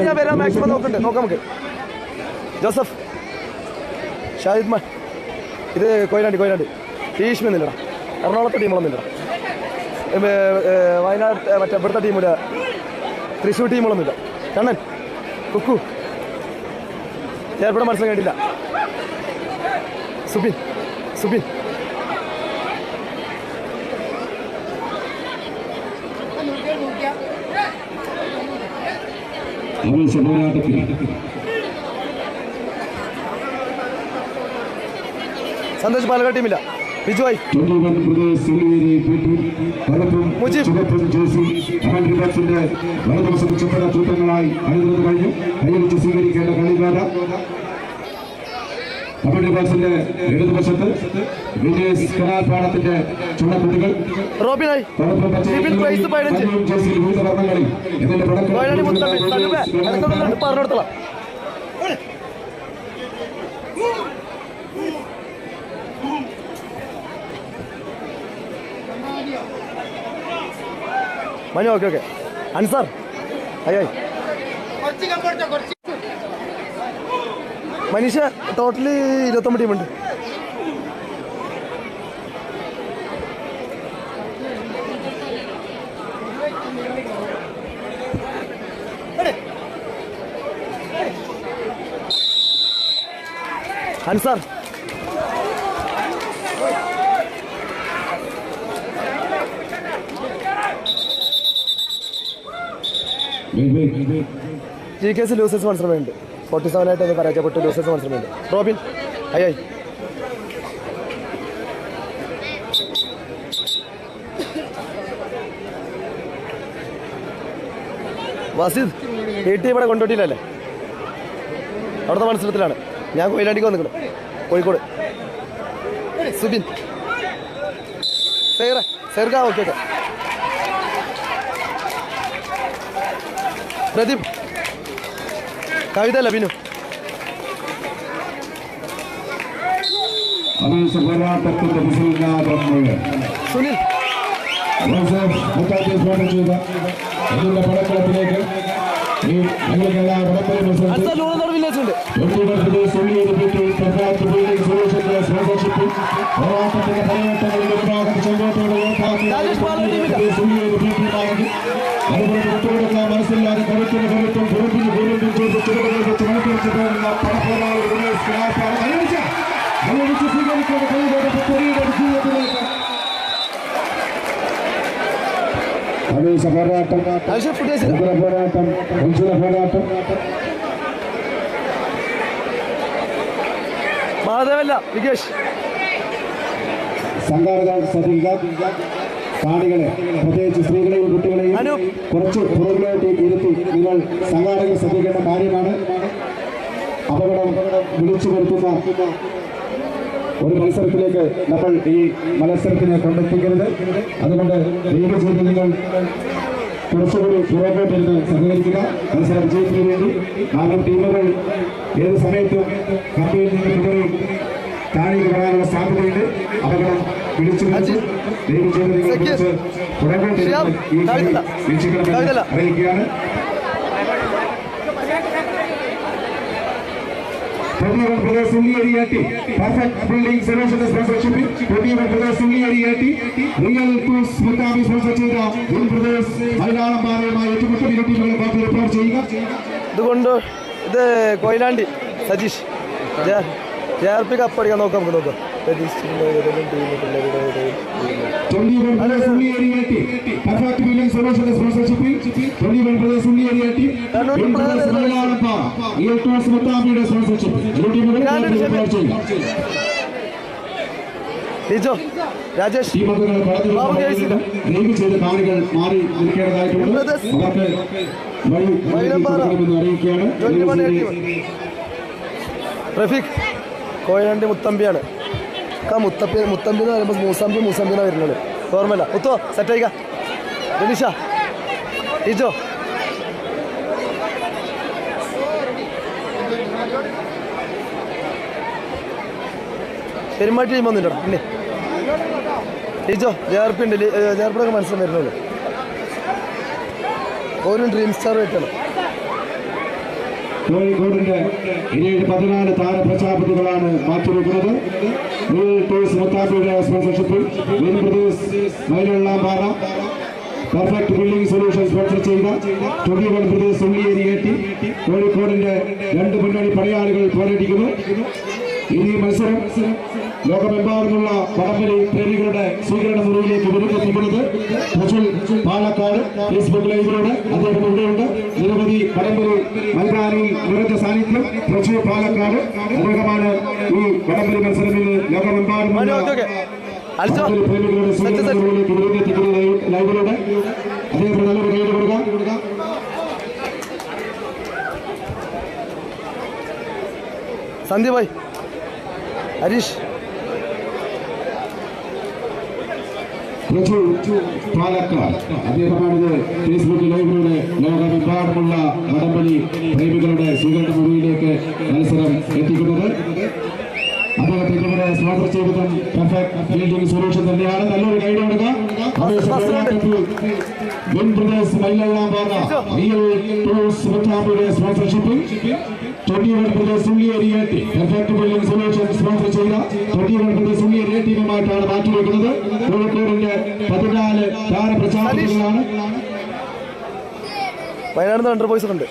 Team ഞാൻ വരാൻ maximum നോക്കുന്നുണ്ട് നോക്കാം നമുക്ക്. ജോസഫ് ഷാഹിദ് മാൻ ഇത് കൊയിലാണ്ടി കൊയിലാണ്ടി ഭീഷ്മ എന്നില്ലടാ എറണാകുളത്തെ ടീമുകളൊന്നുമില്ല വയനാട് ഏ, മറ്റേ ഇവിടുത്തെ ടീമില്ല തൃശ്ശൂർ ടീമുകളൊന്നുമില്ല കണ്ണൻ കുക്കു. ചേർപ്പിടെ മനസ്സിലാക്കി കേട്ടില്ല സുബിൻ സുബിൻ. ആവേശ പോരാട്ടത്തിൽ സന്തോഷ് പാലക്കാട് ടീമില്ല പലപ്പും മുജീബ്. കമന്ററി ബോക്സിന്റെ ഇടതുവശത്ത് വിജയസ് കലാപാടത്തിന്റെ ചുണക്കുട്ടികൾ വിവിധ വർണങ്ങളിൽ ഇതിന്റെ പടക്കം മനു ഓക്കെ ഓക്കെ. അൻസാർ അയ്യോ മനീഷ ടോട്ടൽ ഇരുപത്തൊമ്പത് ടീമുണ്ട് Ansar. G K S losers മത്സരമുണ്ട് forty seven ആയിട്ട് അത് പരാജയപ്പെട്ട്. ലൂസേഴ്സ് മത്സരമുണ്ട്. റോബിൻ അയ്യായി വസീദ് വീട്ടിൽ ഇവിടെ കൊണ്ടുപോയിട്ടില്ലല്ലേ അവിടുത്തെ മത്സരത്തിലാണ്. ഞാൻ കൊയിലാണ്ടിക്ക് വന്നിക്കണം കോഴിക്കോട്. സുബിൻ. സേറ സെർഗ ഓക്കെ ഓക്കെ. പ്രദീപ്. കവിത അല്ല ബിനു ആവേശ പോരാട്ടത്തിന്റെ വിസിലിനാദം മുഴുവൻ സുനിൽ ജോസഫ് മുത്താറ്റി സ്വാഗതം ചെയ്ത ഇതിന്റെ പടക്കളത്തിലേക്ക് ഈ ഞങ്ങൾക്കെല്ലാ വടംവലി മത്സരത്തിൽ അടുത്ത ലൂണത്തോട് വില്ലേജ് ഉണ്ട് തൊണ്ണൂറ് കൈയടിച്ച് സ്വീകരിക്കേണ്ട കൈകളുടെ പുത്തരിയുടെ ജീവിതത്തിലേക്ക് ആവേശ പോരാട്ടം ഉഗ്ര പോരാട്ടം ഉജ്ജ്വല പോരാട്ടം മഹാദേവല്ല വികേഷ് സംഘാടകർ ശ്രദ്ധിക്കുക കാണികളെ പ്രത്യേകിച്ച് സ്ത്രീകളെയും കുട്ടികളെയും. കുറച്ച് പുറകിലോട്ട് ഇരുത്തി നിങ്ങൾ സംഘാടകർ ശ്രദ്ധിക്കേണ്ട കാര്യമാണ് അപകടം വിളിച്ചു വരുത്തുന്ന ഒരു മത്സരത്തിലേക്ക് നമ്മൾ ഈ മത്സരത്തിനെ കൊണ്ടെത്തിക്കരുത്. അതുകൊണ്ട് ലീഗ് നിങ്ങൾ കുറച്ചുകൂടി പുറകോട്ടിരുന്ന് സഹകരിക്കുക. മത്സരം വിജയത്തിന് വേണ്ടി നാല് ടീമുകൾ ഏത് സമയത്തും കമ്പിയിൽ നിന്ന് മുകളിൽ താഴേക്ക് വരാനുള്ള സാധ്യതയുണ്ട്. അപകടം വിളിച്ചു ലീഗ് സക്കീർ. കുറച്ച് പുറകോട്ടിരുന്ന് ഈ വീക്ഷിക്കണമെന്ന് അറിയിക്കുകയാണ്. Twenty-one brothers Ulliyariyatti, perfect building solution sponsorship. Twenty-one brothers Ulliyariyatti, real tools Muthami sponsor ചെയ്ത Will brothers മലയാളം പാറയുമായി ഏറ്റുമുട്ടൽ ഇരു ടീമുകളെ ബാക്കി റിപ്പോർട്ട് ചെയ്യുക ഇതുകൊണ്ട് ഇത് Koyilandy Satheesh J R P കപ്പടിക്കാൻ നോക്കാം നമുക്ക് നോക്കാം. സതീഷ് ഏതെങ്കിലും ടീം പിള്ളേരുടെ ഇടയിൽ. Twenty-one brothers Ulliyariyatti, perfect building solution sponsorship. Twenty-one brothers Ulliyariyatti, Will brothers Malayalam പാറ real tools മുത്താമിയുടെ സ്പോൺസർഷിപ്പ് ഇരു ടീമുകളെ ബാക്കി റിപ്പോർട്ട് ചെയ്യുക രാജേഷ്. ദയവ് കാണികൾ മാറി നിൽക്കേണ്ടതായിട്ടുണ്ട് അവർക്ക് വഴി അറിയിക്കുകയാണ്. റഫീഖ്. കോയിലാണ്ടി മുത്തമ്പിയാണ്. ആ മുത്തപ്പി മുത്തമ്പി എന്ന് പറയുമ്പോൾ മൂസമ്പി മൂസമ്പിന്നാണ് വരുന്നത്. ഓർമ്മയില്ല. മുത്തോ സെറ്റ് ആയിക്ക. രനിഷ ലിജോ പെരുമാറ്റി ടീം ഒന്നുമില്ലടാ പിന്നെ ഇജോ ജേർപ്പി ഉണ്ട്. ജേർപ്പിടൊക്കെ മനസ്സിലും വരുന്നുള്ളൂ ഓരോ ഡ്രീം സ്റ്റാർ വെക്കണം കോഴിക്കോടിന്റെ ഏഴ് പതിനാല് താര പ്രജാപതികളാണ് മാറ്റിവെക്കുന്നത് ടൂസ് മുത്താബിയുടെ സ്പോൺസർഷിപ്പിൽ win brothers Mylellampara perfect building solution sponsor ചെയ്ത ട്വന്റി വൺ ബ്രദേഴ്സ് ഉള്ളിയേരി കയറ്റി കോഴിക്കോടിന്റെ രണ്ട് മുന്നണി പടയാളികൾ പോരടിക്കുന്നു. ഇനി മത്സരം ലോകമെമ്പാടുമുള്ള വടംവലി പ്രേമികളുടെ സ്വീകരണ മുറിയിലേക്ക് വരുന്നെത്തിക്കുന്നത് പ്രജുൽ പാലക്കാട് ഫേസ്ബുക്ക് ലൈവിലൂടെ അദ്ദേഹം ഇവിടെയുണ്ട്. നിരവധി വടംവലി മൈതാനിയിൽ നിറഞ്ഞ സാന്നിധ്യം പ്രജുൽ പാലക്കാട് അദ്ദേഹമാണ് ഈ വടംവലി മത്സരത്തിൽ ലോകമെമ്പാടുമുള്ള പ്രേമികളുടെ സ്വീകരണ മുറിയിലേക്ക് വരുന്നെത്തിക്കുന്ന ലൈവിലൂടെ അദ്ദേഹത്തിന് നല്ലൊരു കൈയ്യടി കൊടുക്കാം. സന്ധ്യ ഭായ് ഹരീഷ്. പ്രജു പാലക്കാട് അദ്ദേഹമാണിത് ഫേസ്ബുക്ക് ലൈവിലൂടെ ലോകമെമ്പാടുമുള്ള വടംവലി പ്രേമികളുടെ സ്വീകരണ മുറിയിലേക്ക് മത്സരം എത്തിക്കുന്നത് അദ്ദേഹത്തെ ഇവിടെ സ്പോൺസർ ചെയ്തതും പെർഫെക്റ്റ് ബിൽഡിംഗ് സൊല്യൂഷൻ തന്നെയാണ് നല്ലൊരു ഗൈഡ് കൊടുക്കുക win brothers Mylellampara real tools മുത്താബിയുടെ സ്പോൺസർഷിപ്പിൽ വൺ ബ്രദേഴ്സ് ഉള്ളിയേരിയേറ്റി പെർഫെക്റ്റ് ബിൽഡിംഗ് സൊല്യൂഷൻ സ്പോൺസർ ചെയ്ത വൺ ബ്രദേഴ്സ് ഉള്ളിയേരിയ ടീമുമായിട്ടാണ് മാറ്റിവെക്കുന്നത് കോഴിക്കോടിന്റെ പതിനാല് താരപ്രചാരങ്ങളാണ് വയനാട് അണ്ടർ ബോയ്സ് ഉണ്ട്.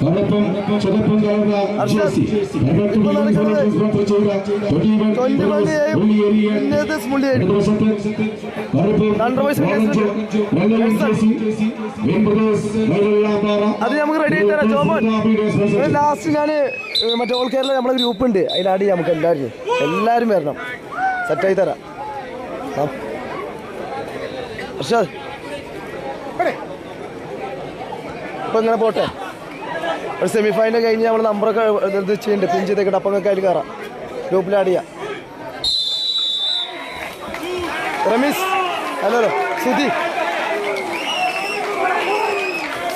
സ്വർണപ്പം ചുവപ്പും ജേഴ്സി. ട്വന്റി വൺ അത് നമുക്ക് റെഡി ആയി തരാം. ജോമോൻ ലാസ്റ്റ് ഞാൻ മറ്റേ ഓൾ കേരള നമ്മളെ ഗ്രൂപ്പ് ഉണ്ട്. അതിൽ ആഡ് ചെയ്യാം നമുക്ക് എല്ലാവരും. എല്ലാവരും വരണം. സെറ്റായി തരാം. പക്ഷേ ഇപ്പൊ ഇങ്ങനെ പോട്ടെ. ഒരു സെമി ഫൈനൽ കഴിഞ്ഞ് നമ്മൾ നമ്പറൊക്കെ ചെയ്യുന്നുണ്ട് പിൻ ചെയ്തേക്കട്ടെ. അപ്പം നിങ്ങൾക്ക് അതിൽ കയറാം ചെയ്യാം. രമീസ് ഹലോ സുധി.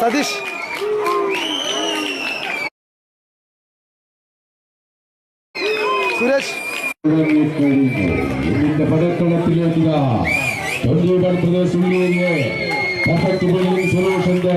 സതീഷ്. സുരേഷ്. ഇതിന്റെ പ്രദേശ് സൊല്യൂഷന്റെ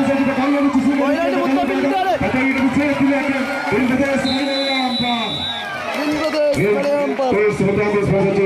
Isso, muito obrigado,